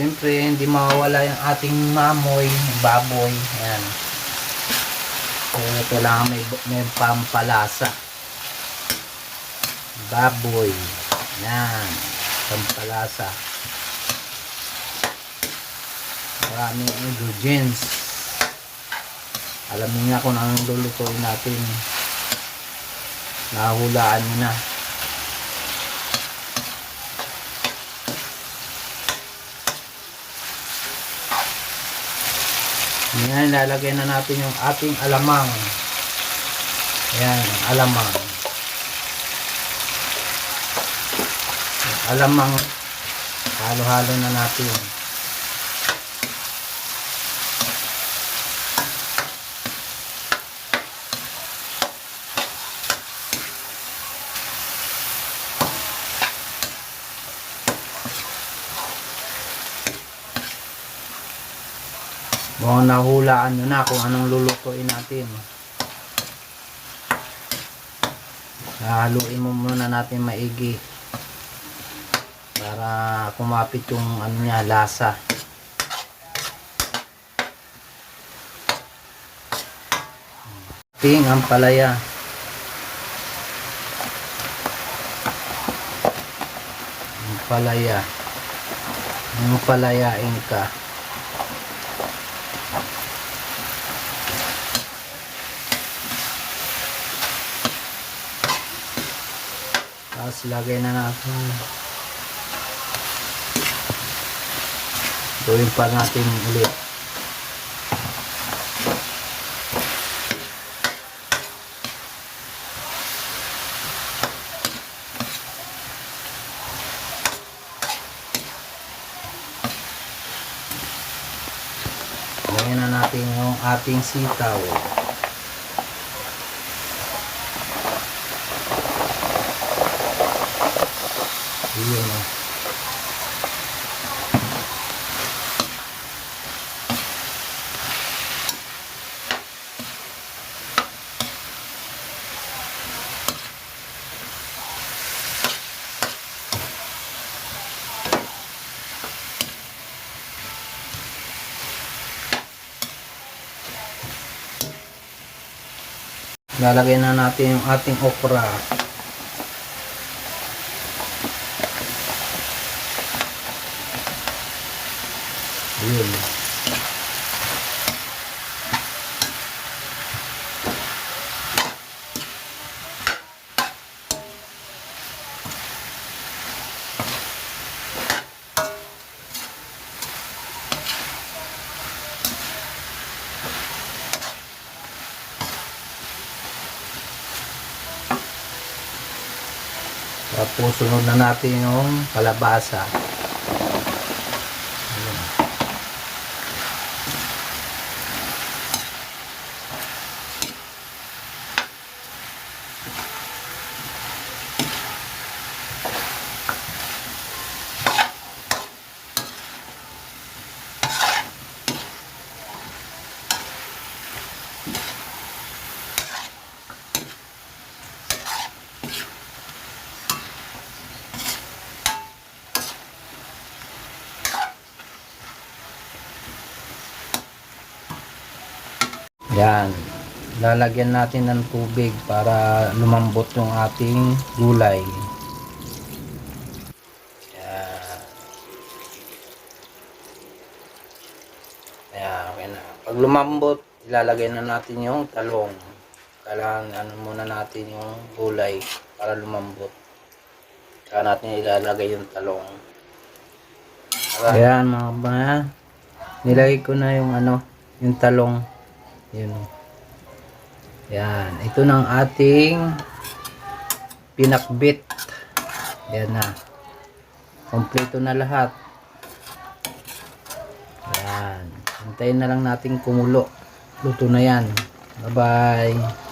Siyempre, hindi mawawala yung ating mamoy, baboy. Ayan. Kaya kailangan may, may pampalasa. Baboy. Ayan. Pampalasa. Maraming ingredients. Alam niyo na kung anong lulutuin natin. Nahulaan niyo na. Ngayon, lalagay na natin yung ating alamang. Ayan, alamang. Alamang, halo-halo na natin. Mukhang nahulaan nyo na kung anong lulutuin natin. Haluin mo muna natin maigi. Para kumapit yung ano niya, lasa. Ting ang palaya. Ang palaya. Ang palayain ka. Tapos lagay na natin. Gawin pa natin ulit. Lagyan na natin yung ating sitaw. Yun o. Lalagay na natin yung ating okra. Ayun. Tapos sunod na natin yung kalabasa. Yan. Lalagyan natin ng tubig para lumambot yung ating gulay. Yan. Yan, okay na. Pag lumambot, ilalagay na natin yung talong. Kailangan ano muna natin yung gulay para lumambot. Saka natin ilalagay yung talong. Ayan mga ba. Nilagay ko na yung ano, yung talong. Yun. Yan. Ito ng ating pinakbit. Yan na. Kompleto na lahat. Yan. Hintayin na lang natin kumulo. Luto na yan. Bye-bye.